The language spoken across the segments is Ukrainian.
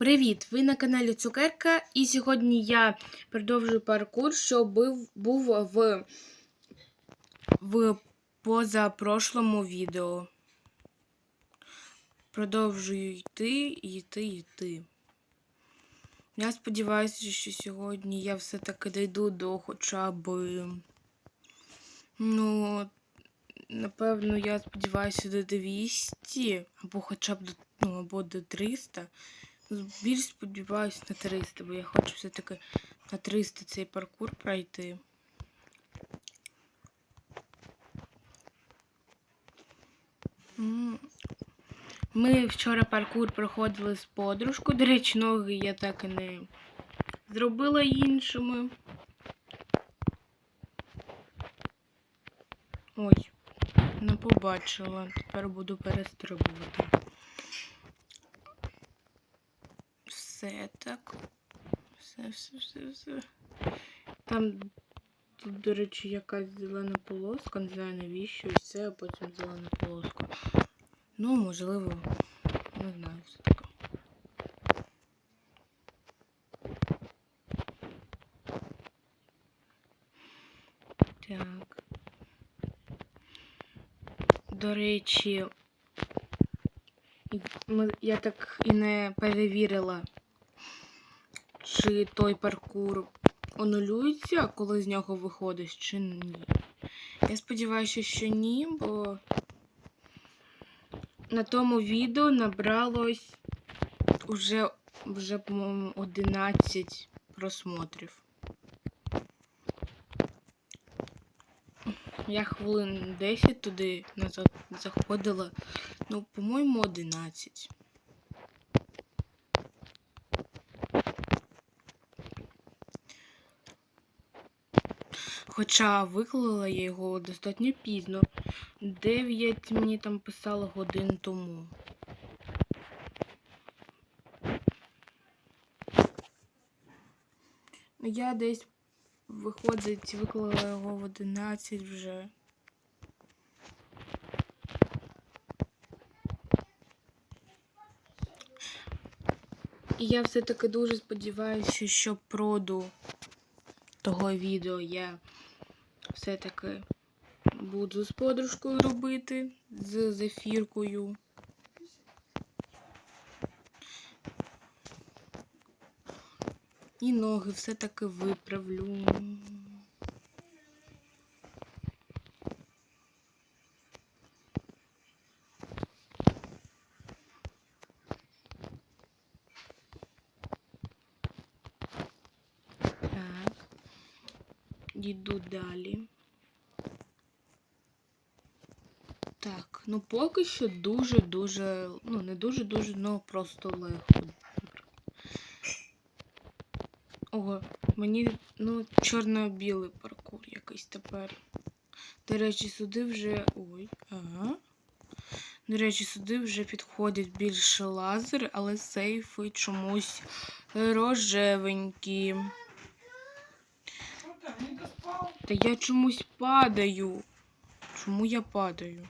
Привіт! Ви на каналі Цукерка, і сьогодні я продовжую паркур, що був, в, в позапрошлому відео. Продовжую йти, йти, йти. Я сподіваюся, що сьогодні я все-таки дійду до хоча б. Ну, напевно, я сподіваюся до 200, або хоча б до, ну, або до 300. Більш сподіваюся на 300, бо я хочу все-таки на 300 цей паркур пройти. Ми вчора паркур проходили з подружкою. До речі, ноги я так і не зробила іншими. Ой, не побачила. Тепер буду перестрибувати. Все так. Все, все, все, все. Там, тут, до речі, якась зелена полоска, не знаю навіщо, і все, а потім зелена полоска. Ну, можливо, не знаю, все таке. Так. До речі, ми, я так і не перевірила, чи той паркур онулюється, коли з нього виходиш, чи ні. Я сподіваюся, що ні, бо на тому відео набралось уже, вже по-моєму, 11 просмотрів. Я хвилин 10 туди назад заходила. Ну, по-моєму, 11. Хоча виклала я його достатньо пізно. 9 мені там писало годин тому. Я десь, виходить, виклала його в 11 вже. І я все-таки дуже сподіваюся, що проду того відео я все-таки буду з подружкою робити, з зефіркою. І ноги все-таки виправлю. Так. Йду далі. Так, ну поки що дуже-дуже, ну не дуже-дуже, ну просто легко. Ого, мені, ну, чорно-білий паркур якийсь тепер. До речі, сюди вже. Ой, ага. До речі, сюди вже підходять більше лазери, але сейфи чомусь рожевенькі. Та я чомусь падаю. Чому я падаю?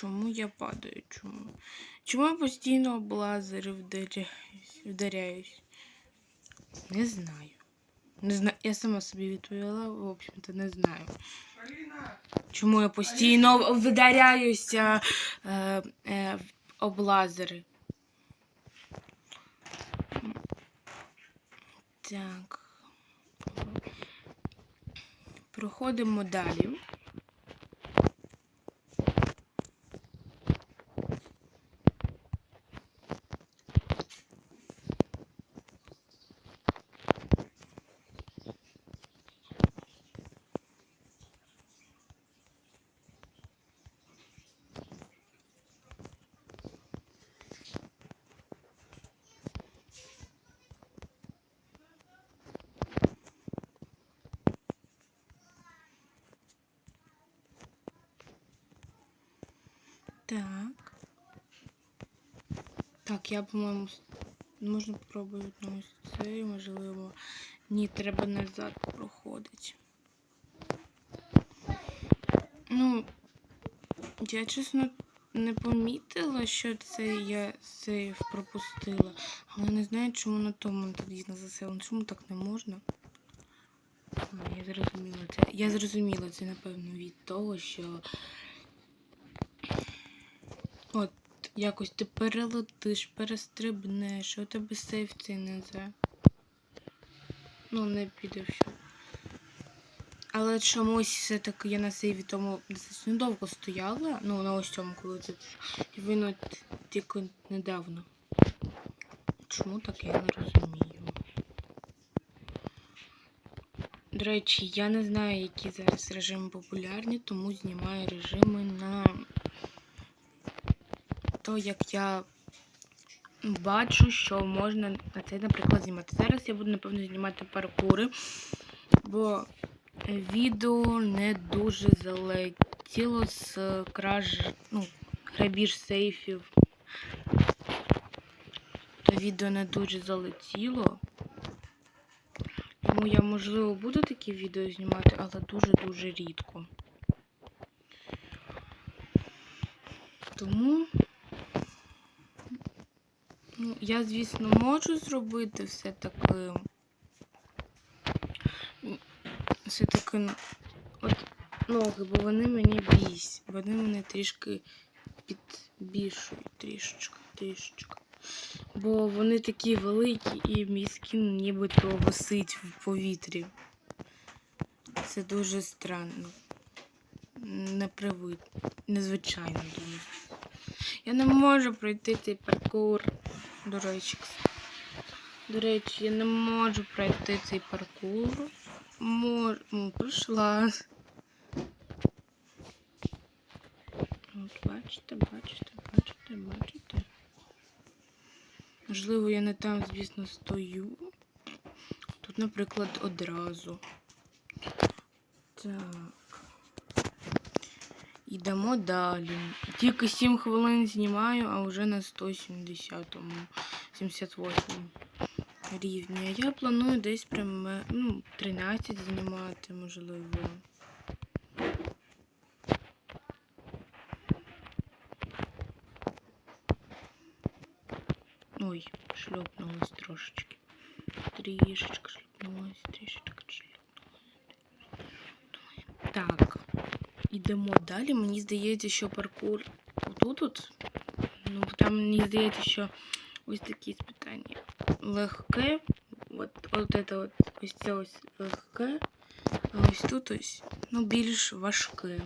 Чому я падаю? Чому? Чому я постійно об лазери вдаряюсь? вдаряюсь? Не знаю. Не знаю. Я сама собі відповіла, в общем-то, не знаю. Чому я постійно вдаряюся е, е, об лазери? Так. Проходимо далі. Так. Так, я, по-моєму, можна попробувати на ось цей, можливо. Ні, треба назад проходити. Ну, я чесно не помітила, що це я сейф пропустила. Але не знаю, чому на тому тоді на заселено. Чому так не можна? А, я зрозуміла це. Я зрозуміла це, напевно, від того, що. От, якось ти перелетиш, перестрибнеш, у тебе сейф цей не за. Ну, не піде в що. Але чомусь все-таки я на сейві тому достатньо довго стояла. Ну, на ось цьому, коли це. І він тільки недавно. Чому так я не розумію. До речі, я не знаю, які зараз режими популярні, тому знімаю режими на то, як я бачу, що можна на це, наприклад, знімати. Зараз я буду, напевно, знімати паркури, бо відео не дуже залетіло з краж, ну, грабіж сейфів. То відео не дуже залетіло. Тому я, можливо, буду такі відео знімати, але дуже-дуже рідко. Тому, ну, я, звісно, можу зробити все таки. Все таки от ноги, бо вони мені бісять. Вони мене трішки підбішують, трішечки, трішечки. Бо вони такі великі і мій скін нібито висить в повітрі. Це дуже странно. Непривид... Незвичайно дуже. Я не можу пройти цей паркур. До речі, до речі, я не можу пройти цей паркур. Мож... Ну, пройшла. От бачите, бачите, бачите, бачите. Можливо, я не там, звісно, стою. Тут, наприклад, одразу. Так. Йдемо далі. Тільки 7 хвилин знімаю, а вже на 170-му, 78 рівні. Я планую десь прямо ну, 13 знімати, можливо. Ой, шльопнулась трошечки. Трішечки шльопнулась, трішечки шльопнулась. Так, ідемо далі. Мені здається, що паркур отут. -от. Ну, там мені здається, що ось такі спитання. Легке. От, от це от, ось це ось легке. А ось тут ось, ну, більш важке.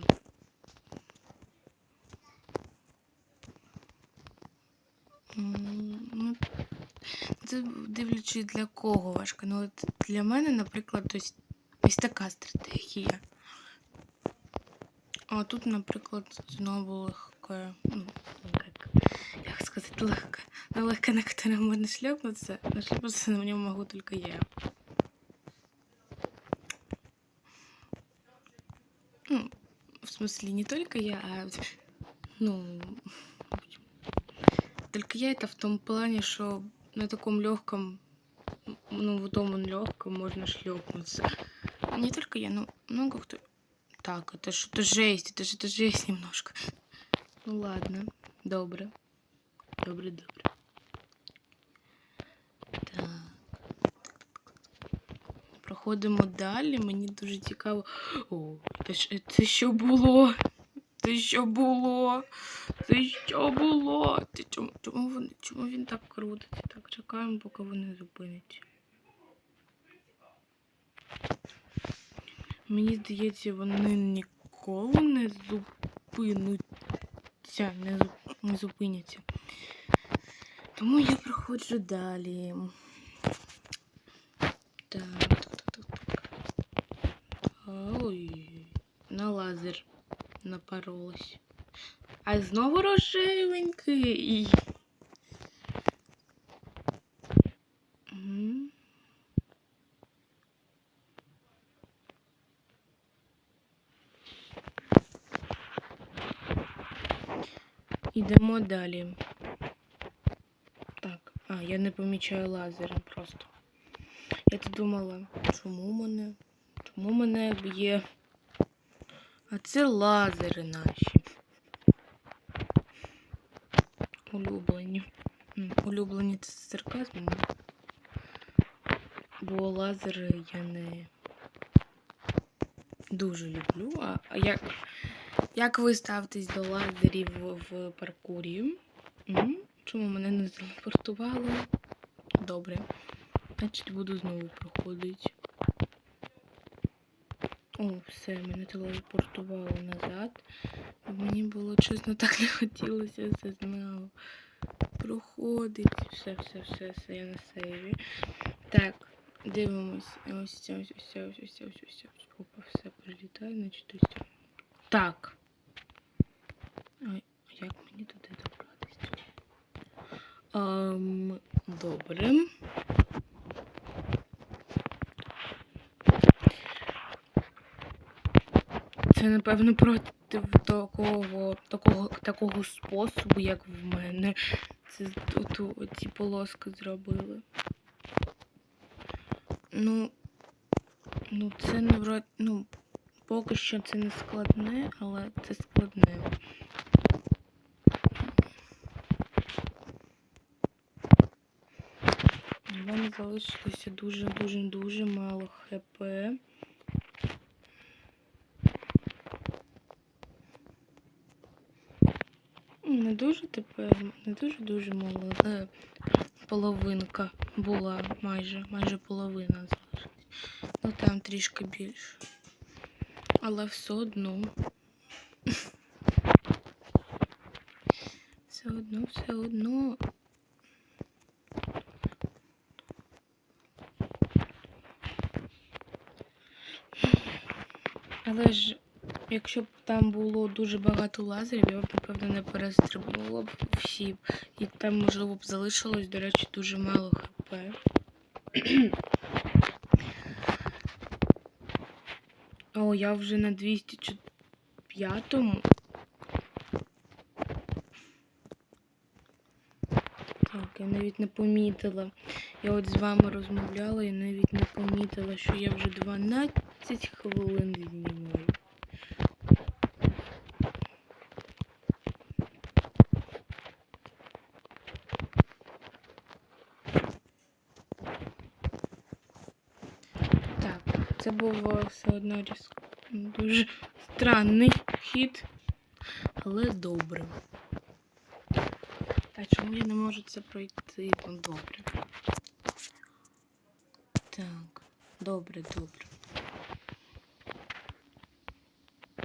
Ну, це дивлячись для кого важко. Ну, от для мене, наприклад, ось, ось така стратегія. А тут, наприклад, знову легке. Ну, як, як сказати, легке. Ну, легке, на котором можно шлепнуться. Но шлепнуться на нем могу только я. Ну, в смысле, не только я, а... Ну... Только я это в том плане, что на таком легком, ну, в том он легком можно шлепнуться. Не только я, но много кто. Так, это же это жесть, это же это жесть немножко. Ну ладно, добре. Добре, добре. Так. Проходимо далі. Мені дуже цікаво. О, це, ж- це що було? Це що було? Це що було? Це чому, чому, вони, чому він так крутиться? Так, чекаємо, поки вони зупиняться. Мені здається, вони ніколи не зупинуться, не, зуп- не зупиняться. Тому я проходжу далі. Так, так, так, так. Ой, на лазер напоролась. А знову рожевенький. Ідемо далі. Так, а, я не помічаю лазера просто. Я тут думала, чому мене? Чому мене б'є? А це лазери наші. улюблені. Улюблені це з сарказмом. Бо лазери я не дуже люблю. А як, як ви ставитесь до лазерів в, паркурі? Чому мене не телепортувало? Добре. Значить, буду знову проходити. О, все, мене телепортувало назад. Мені було чесно так не хотілося, все знав. Проходить. Все, все, все, все, я на сейві. Так, дивимось. Ось це, ось ось це, ось ось це, ось ось це. Опа, все прилітає, значить ось. це. Так. Ой, а як мені туди добратися? Ем, добре. Це, напевно, проти такого, такого, такого способу, як в мене. Це оту, оці полоски зробили. Ну, ну це не вроді, ну, поки що це не складне, але це складне. Залишилося дуже-дуже-дуже мало хп. Не дуже тепер, не дуже-дуже мало, але половинка була майже, майже половина. Ну там трішки більше. Але все одно. Все одно, все одно. Але ж якщо б там було дуже багато лазерів, я б, напевно, не перестрибнула б всі. І там, можливо, б залишилось, до речі, дуже мало хп. О, я вже на 205-му. Так, я навіть не помітила. Я от з вами розмовляла і навіть не помітила, що я вже 12 хвилин знімаю. Так, це був е, все одно дуже странний хід, але добре. Та чому я не можу це пройти? Ну, добре. Так, добре, добре.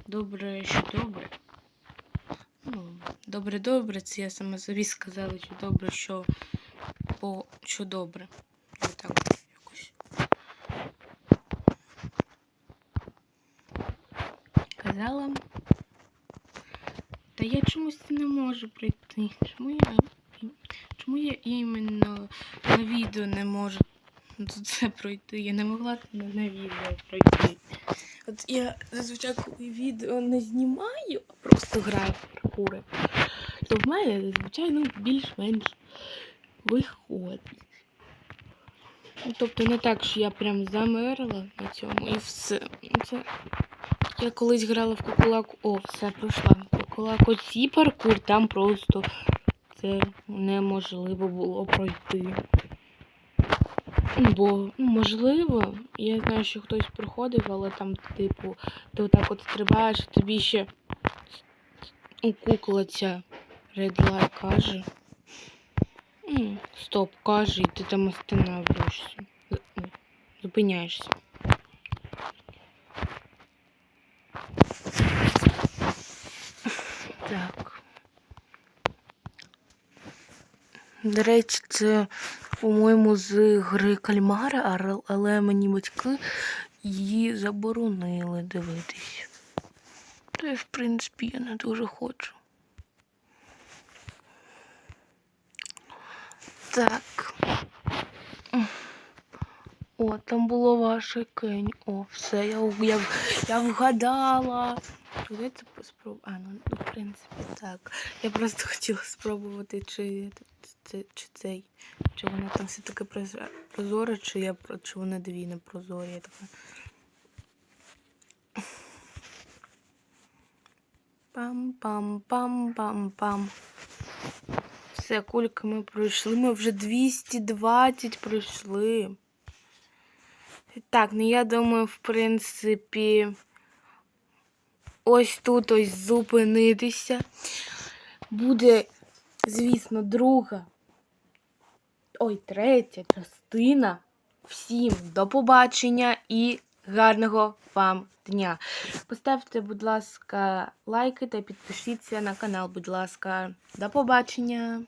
Добре, що добре. Ну, добре, добре, це я саме собі сказала, що добре, що по що добре. Я так якось. Казала. Та я чомусь не можу пройти. Чому я. Чому я іменно на відео не можу це пройти? Я не могла на відео пройти. От я зазвичай коли відео не знімаю, а просто граю в паркури, то в мене зазвичай ну, більш-менш виходить. Ну, тобто не так, що я прям замерла на цьому і все. Це... Я колись грала в кукулаку. О, все пройшла. Кукулаку ці паркур, там просто це неможливо було пройти. Бо, ну, можливо, я знаю, що хтось проходив, але там, типу, ти отак от стрибаєш, тобі ще кукла ця редла каже. Стоп, каже, і ти там останавливаешься. Зупиняєшся. Так. До речі, це, по-моєму, з гри Кальмара, але мені батьки її заборонили дивитись. Та й, в принципі, я не дуже хочу. Так. О, там було ваше кень. О, все, я, я, я вгадала. Давайте спробую. А, ну, ну, в принципі, так. Я просто хотіла спробувати, чи, чи цей. Чи вона там все таки прозора, прозора, чи я чи вони дві не прозорі. Я така. Пам-пам-пам-пам-пам. Все, кульки ми пройшли. Ми вже 220 пройшли. Так, ну я думаю, в принципі, ось тут ось зупинитися. Буде, звісно, друга. Ой, третя частина. Всім до побачення і гарного вам дня. Поставте, будь ласка, лайки та підпишіться на канал, будь ласка. До побачення!